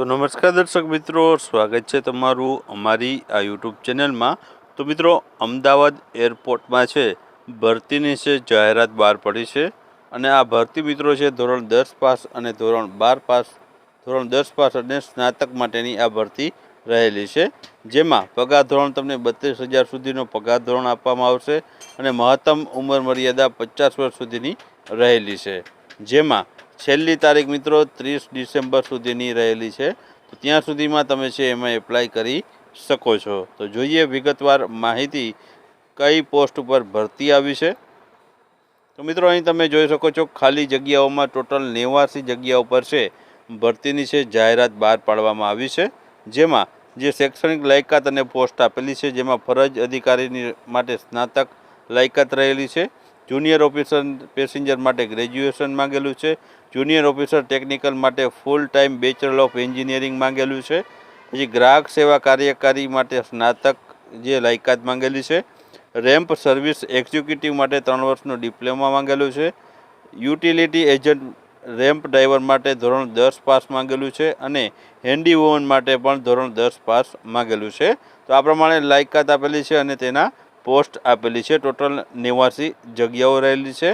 તો નમસ્કાર દર્શક મિત્રો, સ્વાગત છે તમારું અમારી આ યુટ્યુબ ચેનલમાં. તો મિત્રો, અમદાવાદ એરપોર્ટમાં છે, ભરતીની છે, જાહેરાત બહાર પડી છે. અને આ ભરતી મિત્રો છે, ધોરણ દસ પાસ અને ધોરણ બાર પાસ, ધોરણ દસ પાસ અને સ્નાતક માટેની આ ભરતી રહેલી છે. જેમાં પગાર ધોરણ તમને બત્રીસ હજાર સુધીનો પગાર ધોરણ આપવામાં આવશે અને મહત્તમ ઉંમર મર્યાદા પચાસ વર્ષ સુધીની રહેલી છે. જેમાં છેલ્લી તારીખ મિત્રો ત્રીસ ડિસેમ્બર સુધીની રહેલી છે. તો ત્યાં સુધીમાં તમે છે એમાં એપ્લાય કરી શકો છો. તો જોઈએ વિગતવાર માહિતી કઈ પોસ્ટ ઉપર ભરતી આવી છે. તો મિત્રો અહીં તમે જોઈ શકો છો ખાલી જગ્યાઓમાં ટોટલ નેવાસી જગ્યાઓ પર છે ભરતીની છે જાહેરાત બહાર પાડવામાં આવી છે. જેમાં જે શૈક્ષણિક લાયકાત અને પોસ્ટ આપેલી છે, જેમાં ફરજ અધિકારીની માટે સ્નાતક લાયકાત રહેલી છે. જુનિયર ઓફિસર પેસેન્જર માટે ગ્રેજ્યુએશન માંગેલું છે. જુનિયર ઓફિસર ટેકનિકલ માટે full time bachelor of engineering માંગેલું છે. પછી ગ્રાહક સેવા કાર્યકારી માટે સ્નાતક જે લાયકાત માંગેલી છે. રેમ્પ સર્વિસ એક્ઝિક્યુટિવ માટે ત્રણ વર્ષનો ડિપ્લોમા માંગેલું છે. યુટિલિટી એજન્ટ રેમ્પ ડ્રાઈવર માટે ધોરણ દસ પાસ માંગેલું છે અને હેન્ડી વુમન માટે પણ ધોરણ દસ પાસ માંગેલું છે. તો આ પ્રમાણે લાયકાત આપેલી છે અને તેના પોસ્ટ આપેલી છે. ટોટલ નેવાસી જગ્યાઓ રહેલી છે.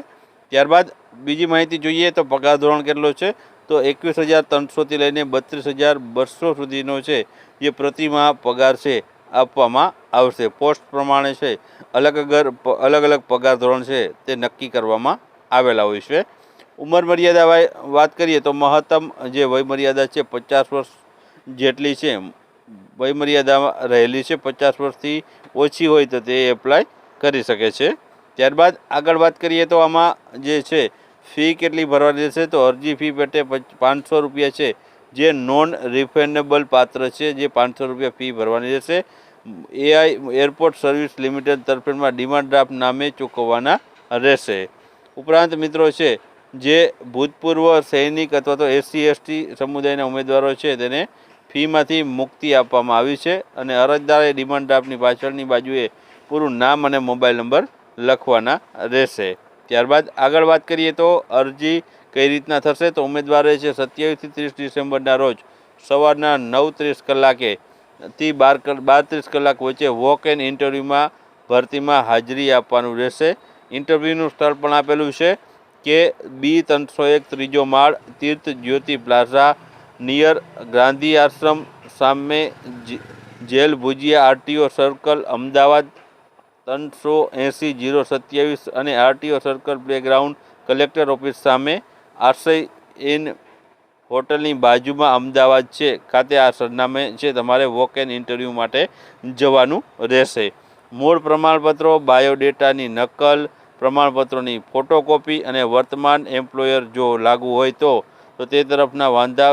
ત્યારબાદ બીજી માહિતી જોઈએ તો પગાર ધોરણ કેટલો છે? તો એકવીસ હજાર ત્રણસોથી લઈને બત્રીસ હજાર બસો સુધીનો છે જે પ્રતિમાહ પગાર છે આપવામાં આવશે. પોસ્ટ પ્રમાણે છે. અલગ અગર અલગ અલગ પગાર ધોરણ છે તે નક્કી કરવામાં આવેલા હોય છે. ઉંમર મર્યાદા વાત કરીએ તો મહત્તમ જે વયમર્યાદા છે પચાસ વર્ષ જેટલી છે. વય મર્યાદા રહેલી છે, પચાસ વર્ષથી ઓછી હોય તો તે એપ્લાય કરી શકે છે. ત્યારબાદ આગળ વાત કરીએ તો આમાં જે છે, ફી કેટલી ભરવાની રહેશે? તો અરજી ફી પેટે પાંચસો રૂપિયા છે. જે નોન રિફંડેબલ પાત્ર છે, જે પાંચસો રૂપિયા ફી ભરવાની રહેશે. એઆઈ, એરપોર્ટ સર્વિસ લિમિટેડ તરફેણમાં ડિમાન્ડ ડ્રાફ્ટ નામે ચૂકવવાના રહેશે. ઉપરાંત મિત્રો છે, જે ભૂતપૂર્વ સૈનિક અથવા તો એસસી, એસટી સમુદાયના ઉમેદવારો છે, તેને ફીમાંથી મુક્તિ આપવામાં આવી છે અને અરજદારે ડિમાન્ડ ડ્રાફ્ટની પાછળની બાજુએ પૂરું નામ અને મોબાઈલ નંબર લખવાના રહેશે. ત્યારબાદ આગળ વાત કરીએ તો અરજી કઈ રીતના થશે તો ઉમેદવારે છે સત્યાવીસથી ત્રીસ ડિસેમ્બરના રોજ સવારના નવ ત્રીસ કલાકે થી બાર બાર ત્રીસ કલાક વચ્ચે વોક એન ઇન્ટરવ્યૂમાં ભરતીમાં હાજરી આપવાનું રહેશે. ઇન્ટરવ્યૂનું સ્થળ પણ આપેલું છે કે બી ત્રણસો એક ત્રીજો માળ તીર્થ જ્યોતિ પ્લાઝા નિયર ગાંધી આશ્રમ સામે jail bhujia RTO circle, Ahmedabad ત્રણસો એંસી જીરો સત્યાવીસ અને RTO circle playground collector office સામે આશ્રય ઇન હોટલની બાજુમાં અમદાવાદ છે. ખાતે આ સરનામે છે. તમારે વોક એન ઇન્ટરવ્યૂ માટે જવાનું રહેશે. મૂળ પ્રમાણપત્રો, બાયોડેટાની નકલ, પ્રમાણપત્રોની ફોટોકોપી અને વર્તમાન એમ્પ્લોયર જો લાગુ હોય તો તો તે તરફના વાંધા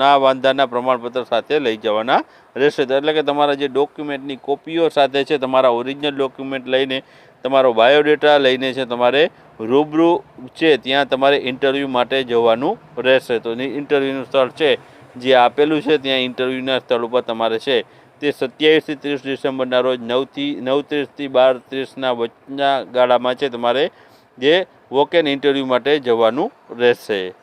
ના વાંધાના પ્રમાણપત્ર સાથે લઈ જવાના રહેશે. એટલે કે તમારા જે ડોક્યુમેન્ટની કોપીઓ સાથે છે, તમારા ઓરિજિનલ ડોક્યુમેન્ટ લઈને, તમારો બાયોડેટા લઈને છે, તમારે રૂબરૂ છે, ત્યાં તમારે ઇન્ટરવ્યૂ માટે જવાનું રહેશે. તો ઇન્ટરવ્યૂનું સ્થળ છે, જે આપેલું છે, ત્યાં ઇન્ટરવ્યૂના સ્થળ ઉપર તમારે છે, તે સત્યાવીસથી ત્રીસ ડિસેમ્બરના રોજ નવથી નવ ત્રીસથી બાર ત્રીસના વચના ગાળામાં છે, તમારે જે વોકેન ઇન્ટરવ્યૂ માટે જવાનું રહેશે.